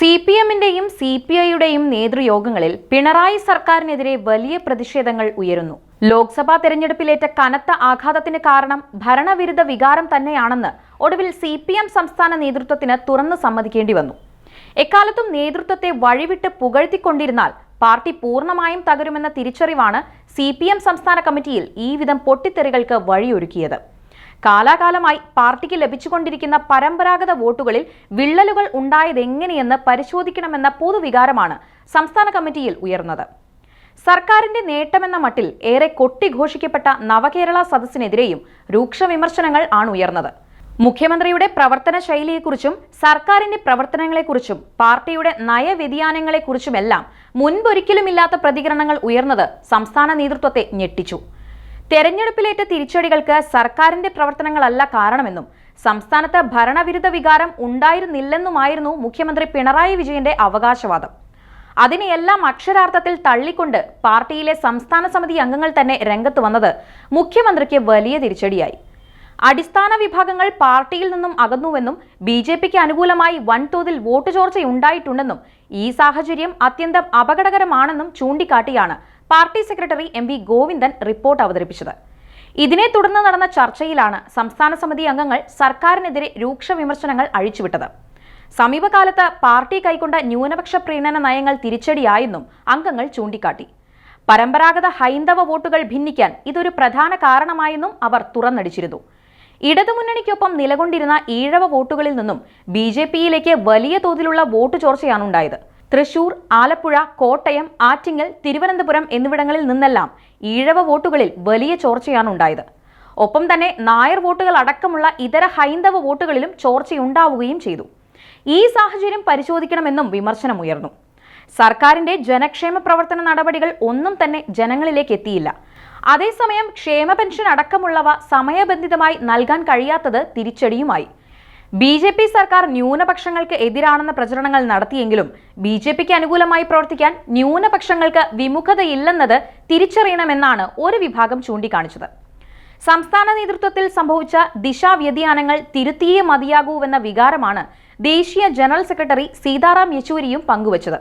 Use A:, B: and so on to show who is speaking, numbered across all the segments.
A: C P എമ്മിന്റെയും C P ഐയുടെയും നേതൃയോഗങ്ങളിൽ പിണറായി സർക്കാരിനെതിരെ വലിയ പ്രതിഷേധങ്ങൾ ഉയരുന്നു. ലോക്സഭാ തെരഞ്ഞെടുപ്പിലേറ്റ കനത്ത ആഘാതത്തിന് കാരണം ഭരണവിരുദ്ധ വികാരം തന്നെയാണെന്ന് ഒടുവിൽ സി പി എം സംസ്ഥാന നേതൃത്വത്തിന് തുറന്നു സമ്മതിക്കേണ്ടി വന്നു. എക്കാലത്തും നേതൃത്വത്തെ വഴിവിട്ട് പുകഴ്ത്തിക്കൊണ്ടിരുന്നാൽ പാർട്ടി പൂർണമായും തകരുമെന്ന തിരിച്ചറിവാണ് സി സംസ്ഥാന കമ്മിറ്റിയിൽ ഈ വിധം പൊട്ടിത്തെറികൾക്ക് വഴിയൊരുക്കിയത്. കാലാകാലമായി പാർട്ടിക്ക് ലഭിച്ചുകൊണ്ടിരിക്കുന്ന പരമ്പരാഗത വോട്ടുകളിൽ വിള്ളലുകൾ ഉണ്ടായതെങ്ങനെയെന്ന് പരിശോധിക്കണമെന്ന പൊതുവികാരമാണ് സംസ്ഥാന കമ്മിറ്റിയിൽ ഉയർന്നത്. സർക്കാരിന്റെ നേട്ടമെന്ന മട്ടിൽ ഏറെ കൊട്ടിഘോഷിക്കപ്പെട്ട നവകേരള സദസ്സിനെതിരെയും രൂക്ഷ വിമർശനങ്ങൾ ആണ് ഉയർന്നത്. മുഖ്യമന്ത്രിയുടെ പ്രവർത്തന ശൈലിയെക്കുറിച്ചും സർക്കാരിന്റെ പ്രവർത്തനങ്ങളെക്കുറിച്ചും പാർട്ടിയുടെ നയവ്യതിയാനങ്ങളെക്കുറിച്ചുമെല്ലാം മുൻപൊരിക്കലുമില്ലാത്ത പ്രതികരണങ്ങൾ ഉയർന്നത് സംസ്ഥാന നേതൃത്വത്തെ ഞെട്ടിച്ചു. തെരഞ്ഞെടുപ്പിലേറ്റ തിരിച്ചടികൾക്ക് സർക്കാരിന്റെ പ്രവർത്തനങ്ങളല്ല കാരണമെന്നും സംസ്ഥാനത്ത് ഭരണവിരുദ്ധ വികാരം ഉണ്ടായിരുന്നില്ലെന്നുമായിരുന്നു മുഖ്യമന്ത്രി പിണറായി വിജയന്റെ അവകാശവാദം. അതിനെയെല്ലാം അക്ഷരാർത്ഥത്തിൽ തള്ളിക്കൊണ്ട് പാർട്ടിയിലെ സംസ്ഥാന സമിതി അംഗങ്ങൾ തന്നെ രംഗത്ത് വന്നത് മുഖ്യമന്ത്രിക്ക് വലിയ തിരിച്ചടിയായി. അടിസ്ഥാന വിഭാഗങ്ങൾ പാർട്ടിയിൽ നിന്നും അകന്നുവെന്നും ബി ജെ പിക്ക് അനുകൂലമായി വൻതോതിൽ വോട്ട് ചോർച്ചയുണ്ടായിട്ടുണ്ടെന്നും ഈ സാഹചര്യം അത്യന്തം അപകടകരമാണെന്നും ചൂണ്ടിക്കാട്ടിയാണ് party secretary M V Govindan report അവതരിപ്പിച്ചത്. ഇതിനെ തുടർന്ന് നടന്ന ചർച്ചയിലാണ് സംസ്ഥാന സമിതി അംഗങ്ങൾ സർക്കാരിനെതിരെ രൂക്ഷ വിമർശനങ്ങൾ അഴിച്ചുവിട്ടത്. സമീപകാലത്ത് പാർട്ടി കൈക്കൊണ്ട ന്യൂനപക്ഷ പ്രീണന നയങ്ങൾ തിരിച്ചടിയായെന്നും അംഗങ്ങൾ ചൂണ്ടിക്കാട്ടി. പരമ്പരാഗത ഹൈന്ദവ വോട്ടുകൾ ഭിന്നിക്കാൻ ഇതൊരു പ്രധാന കാരണമായെന്നും അവർ തുറന്നടിച്ചിരുന്നു. ഇടതുമുന്നണിക്കൊപ്പം നിലകൊണ്ടിരുന്ന ഈഴവ വോട്ടുകളിൽ നിന്നും ബി ജെ പിയിലേക്ക് വലിയ തോതിലുള്ള വോട്ട് ചോർച്ചയാണ് ഉണ്ടായത്. തൃശൂർ ആലപ്പുഴ കോട്ടയം ആറ്റിങ്ങൽ തിരുവനന്തപുരം എന്നിവിടങ്ങളിൽ നിന്നെല്ലാം ഈഴവ വോട്ടുകളിൽ വലിയ ചോർച്ചയാണ് ഉണ്ടായത്. ഒപ്പം തന്നെ നായർ വോട്ടുകൾ അടക്കമുള്ള ഇതര ഹൈന്ദവ വോട്ടുകളിലും ചോർച്ചയുണ്ടാവുകയും ചെയ്തു. ഈ സാഹചര്യം പരിശോധിക്കണമെന്നും വിമർശനമുയർന്നു. സർക്കാരിന്റെ ജനക്ഷേമ പ്രവർത്തന നടപടികൾ ഒന്നും തന്നെ ജനങ്ങളിലേക്ക് എത്തിയില്ല. അതേസമയം ക്ഷേമ പെൻഷൻ അടക്കമുള്ളവ സമയബന്ധിതമായി നൽകാൻ കഴിയാത്തത് തിരിച്ചടിയുമായി. ബി ജെ പി സർക്കാർ ന്യൂനപക്ഷങ്ങൾക്ക് എതിരാണെന്ന പ്രചരണങ്ങൾ നടത്തിയെങ്കിലും ബി ജെ പിക്ക് അനുകൂലമായി പ്രവർത്തിക്കാൻ ന്യൂനപക്ഷങ്ങൾക്ക് വിമുഖതയില്ലെന്നത് തിരിച്ചറിയണമെന്നാണ് ഒരു വിഭാഗം ചൂണ്ടിക്കാണിച്ചത്. സംസ്ഥാന നേതൃത്വത്തിൽ സംഭവിച്ച ദിശാവ്യതിയാനങ്ങൾ തിരുത്തിയേ മതിയാകൂവെന്ന വികാരമാണ് ദേശീയ ജനറൽ സെക്രട്ടറി സീതാറാം യെച്ചൂരിയും പങ്കുവച്ചത്.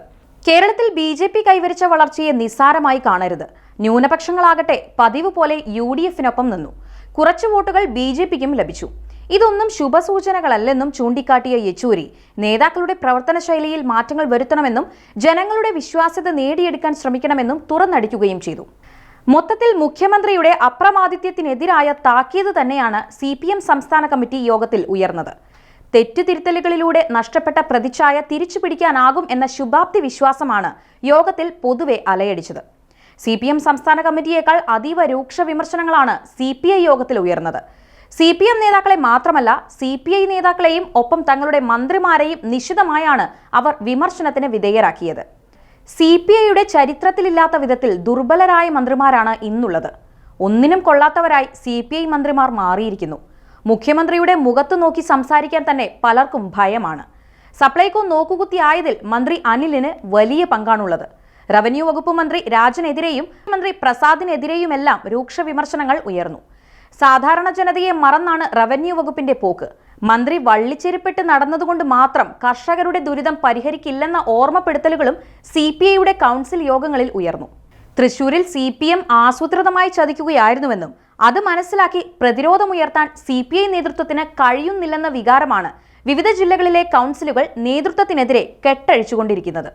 A: കേരളത്തിൽ ബി ജെ പി കൈവരിച്ച വളർച്ചയെ നിസ്സാരമായി കാണരുത്. ന്യൂനപക്ഷങ്ങളാകട്ടെ പതിവ് പോലെ യു ഡി എഫിനൊപ്പം നിന്നു. കുറച്ച് വോട്ടുകൾ ബി ജെ പിക്കും ലഭിച്ചു. ഇതൊന്നും ശുഭസൂചനകളല്ലെന്നും ചൂണ്ടിക്കാട്ടിയ യെച്ചൂരി. നേതാക്കളുടെ പ്രവർത്തന ശൈലിയിൽ മാറ്റങ്ങൾ വരുത്തണമെന്നും ജനങ്ങളുടെ വിശ്വാസ്യത നേടിയെടുക്കാൻ ശ്രമിക്കണമെന്നും തുറന്നടിക്കുകയും ചെയ്തു. മൊത്തത്തിൽ മുഖ്യമന്ത്രിയുടെ അപ്രമാദിത്യത്തിനെതിരായ താക്കീത് തന്നെയാണ് സി സംസ്ഥാന കമ്മിറ്റി യോഗത്തിൽ ഉയർന്നത്. തെറ്റുതിരുത്തലുകളിലൂടെ നഷ്ടപ്പെട്ട പ്രതിച്ഛായ തിരിച്ചു പിടിക്കാനാകും എന്ന ശുഭാപ്തി വിശ്വാസമാണ് യോഗത്തിൽ പൊതുവെ അലയടിച്ചത്. സി പി എം സംസ്ഥാന കമ്മിറ്റിയേക്കാൾ അതീവ രൂക്ഷ വിമർശനങ്ങളാണ് സി പി ഐ യോഗത്തിൽ ഉയർന്നത്. സി പി എം നേതാക്കളെ മാത്രമല്ല സി പി ഐ നേതാക്കളെയും ഒപ്പം തങ്ങളുടെ മന്ത്രിമാരെയും നിശിതമായാണ് അവർ വിമർശനത്തിന് വിധേയരാക്കിയത്. സി പി ഐയുടെ ചരിത്രത്തിലില്ലാത്ത വിധത്തിൽ ദുർബലരായ മന്ത്രിമാരാണ് ഇന്നുള്ളത്. ഒന്നിനും കൊള്ളാത്തവരായി സി പി ഐ മന്ത്രിമാർ മാറിയിരിക്കുന്നു. മുഖ്യമന്ത്രിയുടെ മുഖത്ത് നോക്കി സംസാരിക്കാൻ തന്നെ പലർക്കും ഭയമാണ്. സപ്ലൈകോ നോക്കുകുത്തിയായതിൽ മന്ത്രി അനിലിന് വലിയ പങ്കാണുള്ളത്. റവന്യൂ വകുപ്പ് മന്ത്രി രാജനെതിരെയും മന്ത്രി പ്രസാദിനെതിരെയുമെല്ലാം രൂക്ഷ വിമർശനങ്ങൾ ഉയർന്നു. സാധാരണ ജനതയെ മറന്നാണ് റവന്യൂ വകുപ്പിന്റെ പോക്ക്. മന്ത്രി വള്ളിച്ചെരുപ്പിട്ട് നടന്നതുകൊണ്ട് മാത്രം കർഷകരുടെ ദുരിതം പരിഹരിക്കില്ലെന്ന ഓർമ്മപ്പെടുത്തലുകളും സി പി ഐയുടെ കൗൺസിൽ യോഗങ്ങളിൽ ഉയർന്നു. തൃശൂരിൽ സി പി എം ആസൂത്രിതമായി ചതിക്കുകയായിരുന്നുവെന്നും അത് മനസ്സിലാക്കി പ്രതിരോധമുയർത്താൻ സി പി ഐ നേതൃത്വത്തിന് കഴിയുന്നില്ലെന്ന വികാരമാണ് വിവിധ ജില്ലകളിലെ കൗൺസിലുകൾ നേതൃത്വത്തിനെതിരെ കെട്ടഴിച്ചുകൊണ്ടിരിക്കുന്നത്.